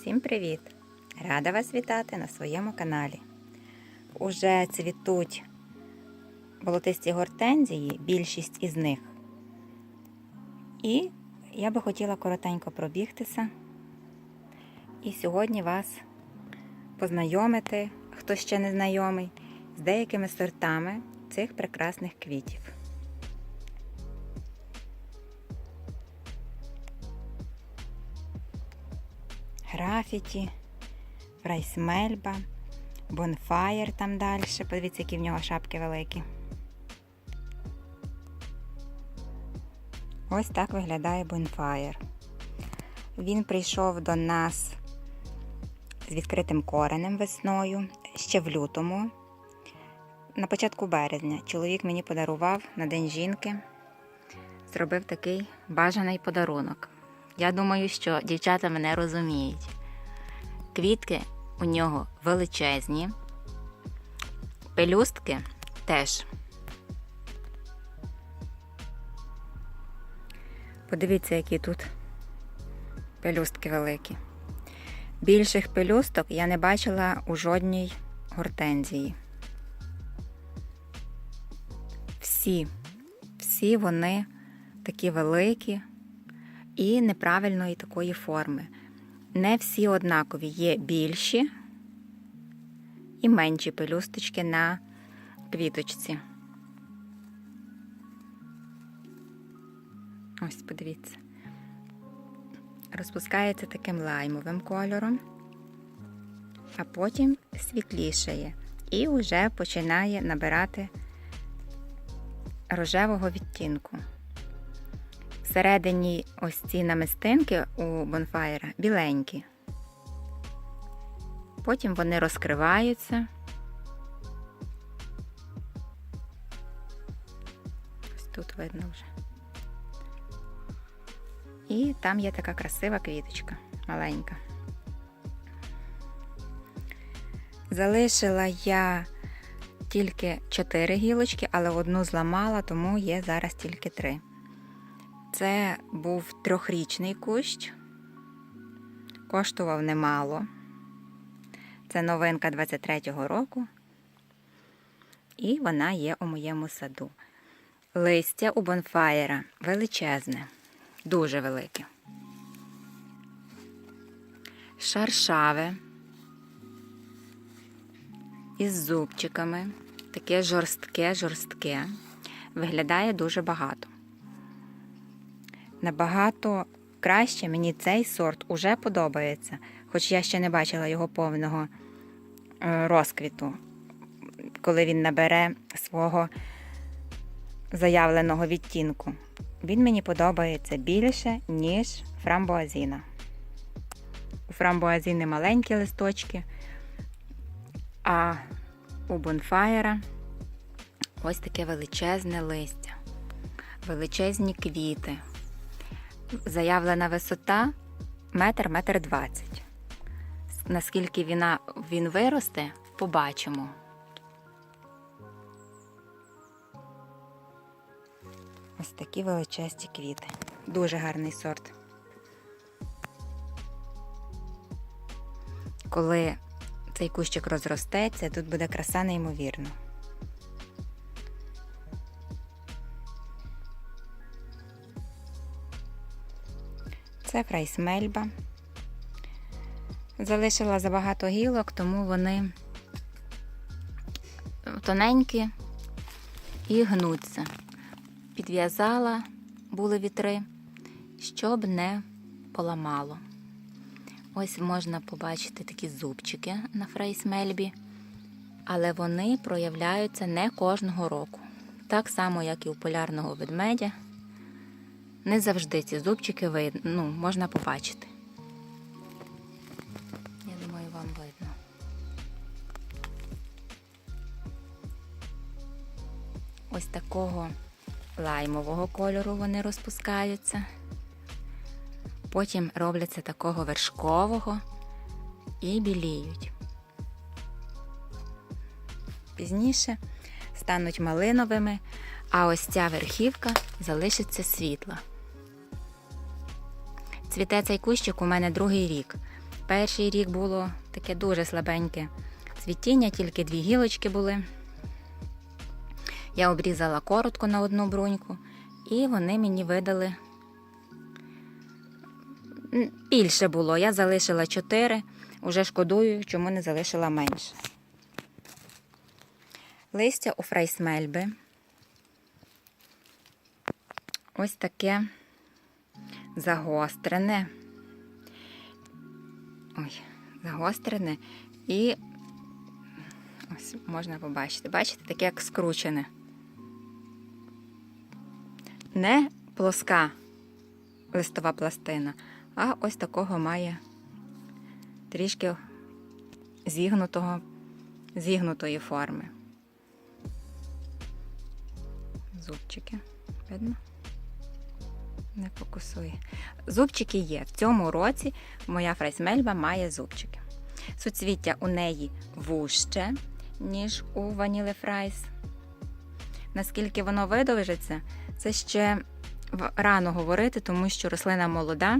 Всім привіт! Рада вас вітати на своєму каналі. Уже цвітуть болотисті гортензії, більшість із них. І я би хотіла коротенько пробігтися. І сьогодні вас познайомити, хто ще не знайомий, з деякими сортами цих прекрасних квітів. Графіті, Фрайсмельба, Бонфаєр там далі. Подивіться, які в нього шапки великі. Ось так виглядає Бонфаєр. Він прийшов до нас з відкритим коренем весною, ще в лютому. На початку березня чоловік мені подарував на День жінки, зробив такий бажаний подарунок. Я думаю, що дівчата мене розуміють. Квітки у нього величезні, пелюстки теж. Подивіться, які тут пелюстки великі. Більших пелюсток я не бачила у жодній гортензії. Всі, всі вони такі великі і неправильної такої форми. Не всі однакові є більші і менші пелюсточки на квіточці. Ось, подивіться. Розпускається таким лаймовим кольором, а потім світлішає і вже починає набирати рожевого відтінку. Всередині ось ці намистинки у бонфаєра біленькі. Потім вони розкриваються. Ось тут видно вже. І там є така красива квіточка маленька. Залишила я тільки 4 гілочки, але одну зламала, тому є зараз тільки 3. Це був трьохрічний кущ, коштував немало. Це новинка 23-го року. І вона є у моєму саду. Листя у бонфаєра величезне, дуже велике. Шаршаве із зубчиками, таке жорстке, жорстке. Виглядає дуже багато. Набагато краще мені цей сорт уже подобається, хоч я ще не бачила його повного е, розквіту, коли він набере свого заявленого відтінку. Він мені подобається більше, ніж фрамбуазіна. У фрамбуазіни маленькі листочки, а у бонфаєра ось таке величезне листя, величезні квіти. Заявлена висота метр метр двадцять. Наскільки вона, він виросте, побачимо. Ось такі величезні квіти. Дуже гарний сорт. Коли цей кущик розростеться, тут буде краса неймовірна. Це фрайсмельба. Залишила забагато гілок, тому вони тоненькі і гнуться. Підв'язала, були вітри, щоб не поламало. Ось можна побачити такі зубчики на фрейсмельбі, але вони проявляються не кожного року. Так само, як і у полярного ведмедя. Не завжди ці зубчики видно, ну, можна побачити. Я думаю, вам видно. Ось такого лаймового кольору вони розпускаються. Потім робляться такого вершкового і біліють. Пізніше стануть малиновими, а ось ця верхівка залишиться світла. Цвіте цей кущик у мене другий рік. Перший рік було таке дуже слабеньке цвітіння, тільки дві гілочки були. Я обрізала коротко на одну бруньку, і вони мені видали більше було. Я залишила чотири, уже шкодую, чому не залишила менше. Листя у фрейсмельби. Ось таке загострене. Ой, загострене і ось можна побачити. Бачите, таке як скручене. Не плоска листова пластина, а ось такого має трішки зігнутого, зігнутої форми. Зубчики. Видно? Не фокусує. Зубчики є. В цьому році моя фрейсмельба має зубчики. Суцвіття у неї вужче, ніж у ваніли фрайс. Наскільки воно видовжиться, це ще рано говорити, тому що рослина молода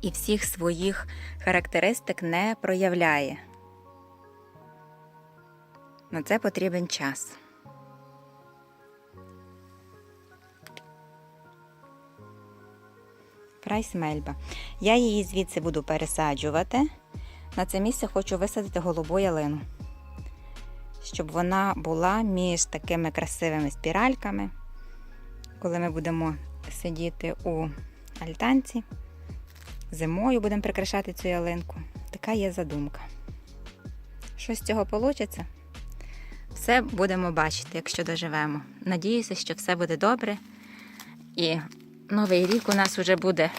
і всіх своїх характеристик не проявляє. На це потрібен час. Прайсмельба. Я її звідси буду пересаджувати. На це місце хочу висадити голубу ялину, щоб вона була між такими красивими спіральками. Коли ми будемо сидіти у альтанці, зимою будемо прикрашати цю ялинку. Така є задумка. Що з цього вийде? Все будемо бачити, якщо доживемо. Надіюся, що все буде добре. І новий рік у нас вже буде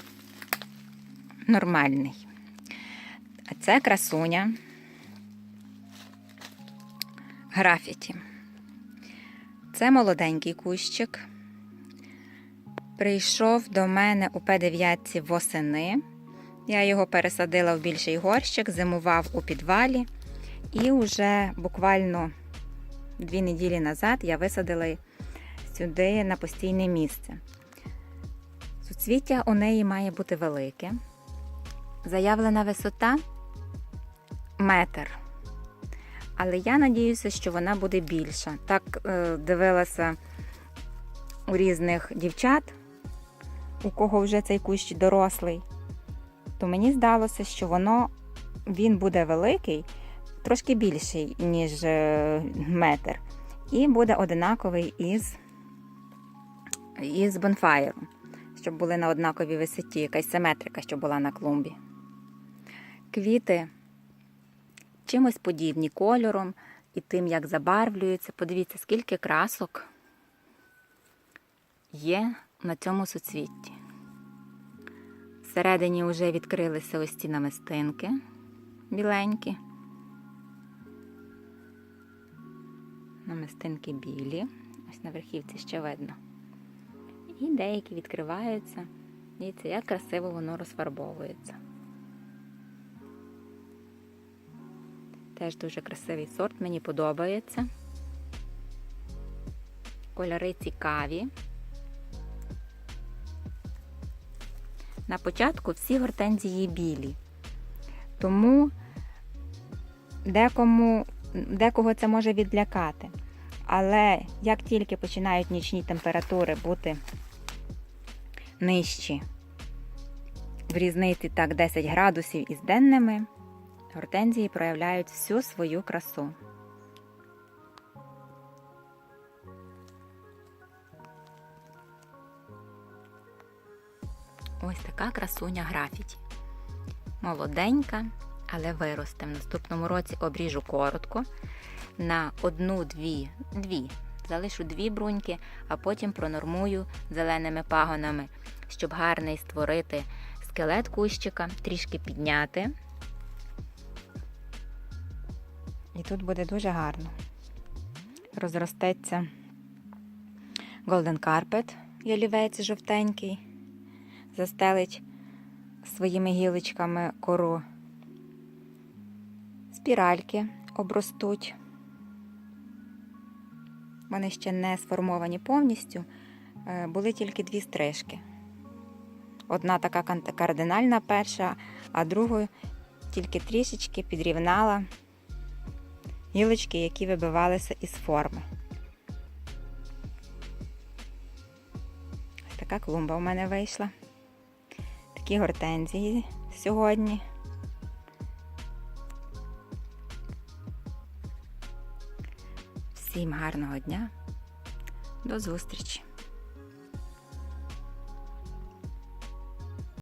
нормальний. А це красуня графіті. Це молоденький кущик. Прийшов до мене у П9 восени. Я його пересадила в більший горщик, зимував у підвалі. І вже буквально дві неділі назад я висадила сюди на постійне місце. Суцвіття у неї має бути велике. Заявлена висота метр. Але я надіюся, що вона буде більша. Так е, дивилася у різних дівчат, у кого вже цей кущ дорослий, то мені здалося, що воно, він буде великий, трошки більший, ніж е, метр. І буде одинаковий із, із бонфаєром, щоб були на однаковій висоті, якась симетрика, щоб була на клумбі. Квіти чимось подібні кольором і тим, як забарвлюються. Подивіться, скільки красок є на цьому суцвітті. Всередині вже відкрилися ось ці намистинки біленькі. Намистинки білі, ось на верхівці ще видно. І деякі відкриваються. Дивіться, як красиво воно розфарбовується. Теж дуже красивий сорт, мені подобається. Кольори цікаві. На початку всі гортензії білі, тому декому, декого це може відлякати. Але як тільки починають нічні температури бути нижчі, в різниці так 10 градусів із денними, гортензії проявляють всю свою красу. Ось така красуня графіті. Молоденька, але виросте. В наступному році обріжу коротко на одну-дві, дві. Залишу дві бруньки, а потім пронормую зеленими пагонами, щоб гарний створити скелет кущика, трішки підняти. І тут буде дуже гарно. Розростеться Golden Carpet, ялівець жовтенький, застелить своїми гілочками кору. Спіральки обростуть. Вони ще не сформовані повністю, е, були тільки дві стрижки. Одна така кардинальна перша, а другу тільки трішечки підрівнала гілочки, які вибивалися із форми. Ось така клумба у мене вийшла. Такі гортензії сьогодні. Всім гарного дня. До зустрічі!